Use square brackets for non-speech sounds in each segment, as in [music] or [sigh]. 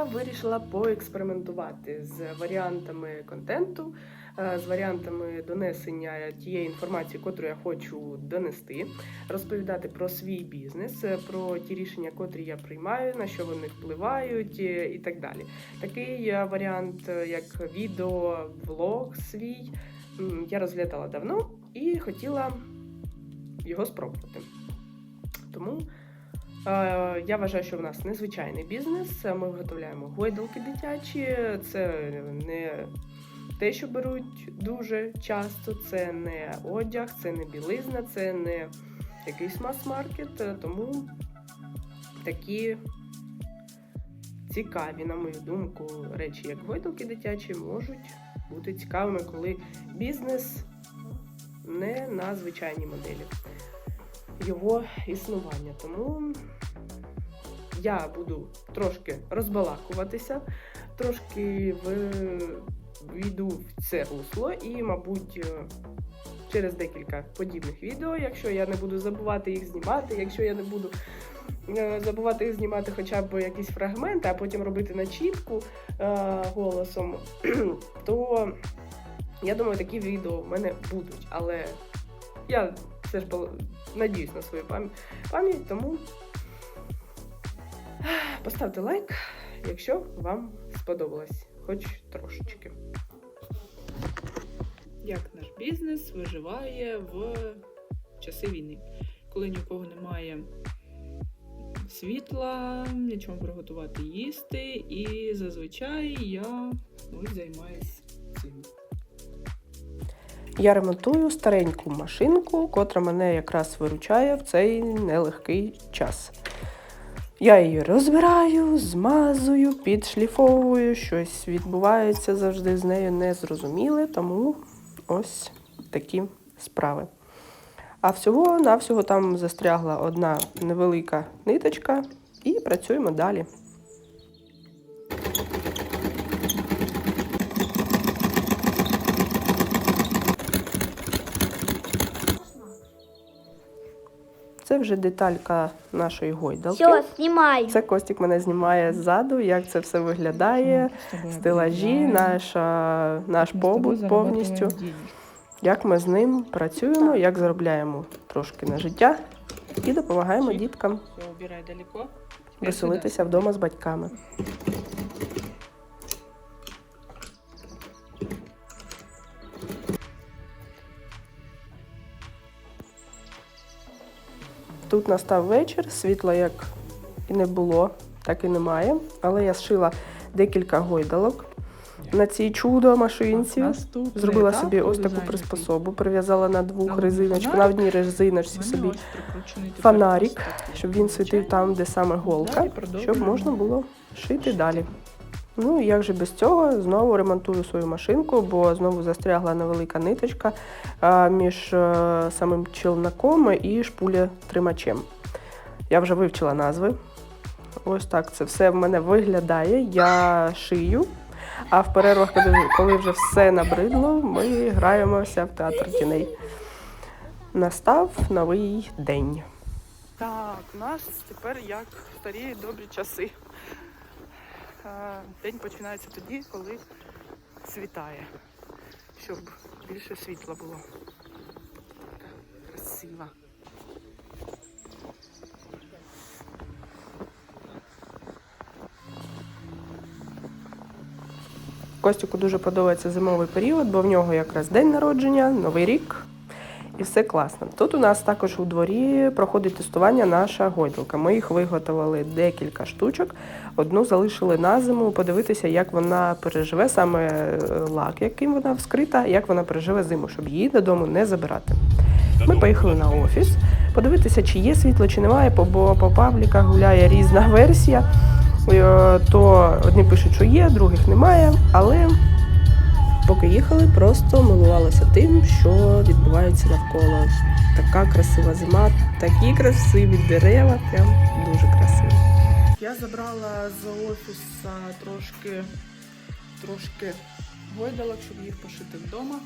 я вирішила поекспериментувати з варіантами контенту, е, з варіантами донесення тієї інформації, котру я хочу донести, розповідати про свій бізнес, е, про ті рішення, котрі я приймаю, на що вони впливають е, і так далі. Такий варіант, як відео, влог свій, я розглядала давно і хотіла його спробувати. Тому я вважаю, що в нас незвичайний бізнес. Ми виготовляємо гойдалки дитячі. Це не те, що беруть дуже часто, це не одяг, це не білизна, це не якийсь мас-маркет. Е, Тому такі цікаві, на мою думку, речі, як гойдалки дитячі, можуть бути цікавими, коли бізнес не на звичайній моделі його існування. Тому я буду трошки розбалакуватися, трошки війду в це русло і, мабуть, е, через декілька подібних відео, якщо я не буду забувати їх знімати, якщо я не буду е, забувати їх знімати хоча б якісь фрагменти, а потім робити начітку е, голосом, [clears throat] то я думаю, такі відео в мене будуть. Але я все ж пол- надіюсь на свою пам'ять, тому поставте лайк, якщо вам сподобалось, хоч трошечки. як наш бізнес виживає в часи війни, коли ні у кого немає світла, нічого приготувати їсти, і зазвичай я ось займаюсь цим. Я ремонтую стареньку машинку, котра мене якраз виручає в цей нелегкий час. Я її розбираю, змазую, підшліфовую, щось відбувається завжди з нею незрозуміле, тому ось такі справи. А всього-навсього там застрягла одна невелика ниточка, і працюємо далі. Це вже деталька нашої гойдалки. Все, снимай. Це Костік мене знімає ззаду, як це все виглядає, стелажі, наша, наш побут повністю, як ми з ним працюємо, як заробляємо трошки на життя і допомагаємо діткам Все, далеко. веселитися вдома з батьками. Тут настав вечір, світла як і не було, так і немає. Але я зшила декілька гойдалок на цій чудо машинці. Наступний Зробила етап собі ось таку приспособу, прив'язала на двох резиночках, на одній резиночці собі фонарик, щоб він світив там, де саме голка, щоб можна було шити далі. Ну і як же без цього, знову ремонтую свою машинку, бо знову застрягла невелика ниточка між е, самим челноком і шпуля-тримачем. Я вже вивчила назви. Ось так це все в мене виглядає. Я шию. А в перервах, коли, вже все набридло, ми граємося в театр тіней. Настав новий день. Так, у нас тепер як старі добрі часи. День починається тоді, коли світає, щоб більше світла було. Така красива. Костюку дуже подобається зимовий період, бо в нього якраз день народження, новий рік. І все класно. Тут у нас також у дворі проходить тестування наша гойдалка. Ми їх виготовили декілька штучок. Одну залишили на зиму, подивитися, як вона переживе саме е, лак, яким вона вскрита, як вона переживе зиму, щоб її додому не забирати. Ми поїхали на офіс, подивитися, чи є світло, чи немає, бо- по пабліках гуляє різна версія. Е, То одні пишуть, що є, других немає, але поки їхали, просто милувалися тим, що відбувається навколо. Така красива зима, такі красиві дерева, прям дуже красиво. Я забрала з офісу трошки, трошки гойдалок, щоб їх пошити вдома.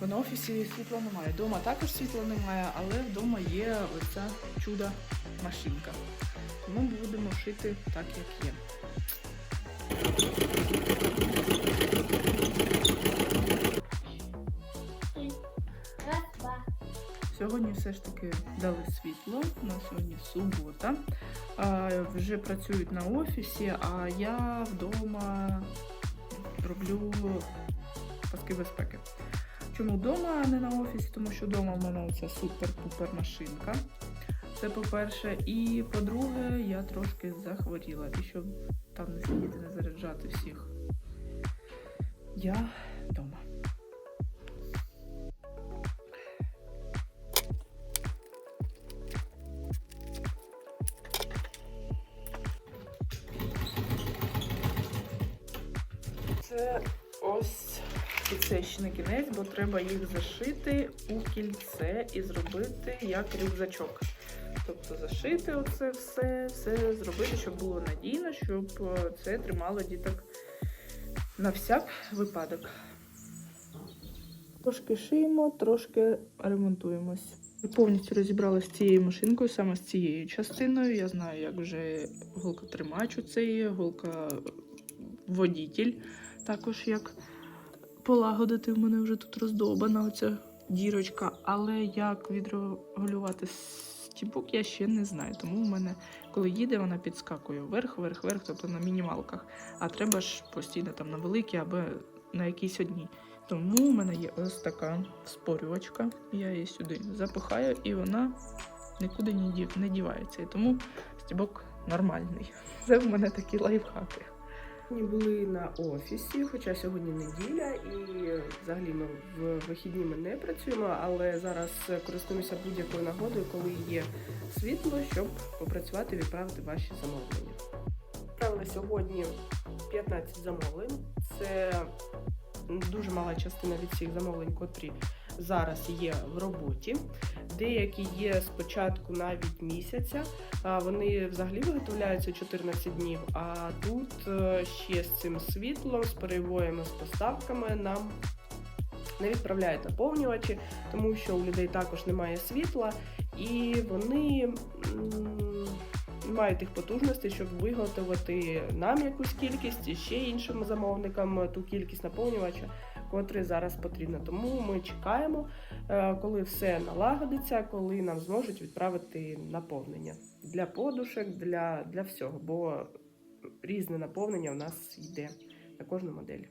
Бо на офісі світла немає. Дома також світла немає, але вдома є оця чудо машинка. Тому будемо шити так, як є. Сьогодні все ж таки дали світло. У нас сьогодні субота. Вже працюють на офісі, а я вдома роблю паски безпеки. Чому вдома, а не на офісі? Тому що вдома в мене оця супер-пупер машинка. Це по-перше. І по-друге, я трошки захворіла. І щоб там не сидіти, не заряджати всіх. Я ось це ще не кінець, бо треба їх зашити у кільце і зробити як рюкзачок. Тобто зашити оце все, все зробити, щоб було надійно, щоб е, це тримало діток на всяк випадок. Трошки шиємо, трошки ремонтуємось. Повністю розібралася з цією машинкою, саме з цією частиною. Я знаю, як вже голкотримач у цей, голка водітель. Також як полагодити, в мене вже тут роздобана оця дірочка. Але як відрегулювати стібок, я ще не знаю. Тому в мене, коли їде, вона підскакує вверх, вверх, вверх, тобто на мінімалках. А треба ж постійно там на великій або на якійсь одній. Тому в мене є ось така спорювачка. Я її сюди запихаю, і вона нікуди не дівається. І тому стібок нормальний. [laughs] Це в мене такі лайфхаки. Ми були на офісі, хоча сьогодні неділя, і взагалі ми в вихідні ми не працюємо, але зараз користуємося будь-якою нагодою, коли є світло, щоб попрацювати відправити ваші замовлення. Відправили сьогодні 15 замовлень. Це дуже мала частина від всіх замовлень, котрі зараз є в роботі. Деякі є спочатку навіть місяця. Вони взагалі виготовляються 14 днів. А тут е, ще з цим світлом, з перебоями, з поставками нам не відправляють наповнювачі, тому що у людей також немає світла, і вони не мають тих потужностей, щоб виготовити нам якусь кількість і ще іншим замовникам ту кількість наповнювача, котрий зараз потрібно. Тому ми чекаємо, е, коли все налагодиться, коли нам зможуть відправити наповнення для подушок, для, для всього, бо різне наповнення у нас йде на кожну модель.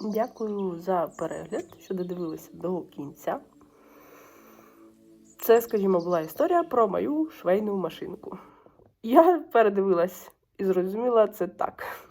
Дякую за перегляд, що додивилися до кінця. Це, скажімо, була історія про мою швейну машинку. Я передивилась і зрозуміла це так.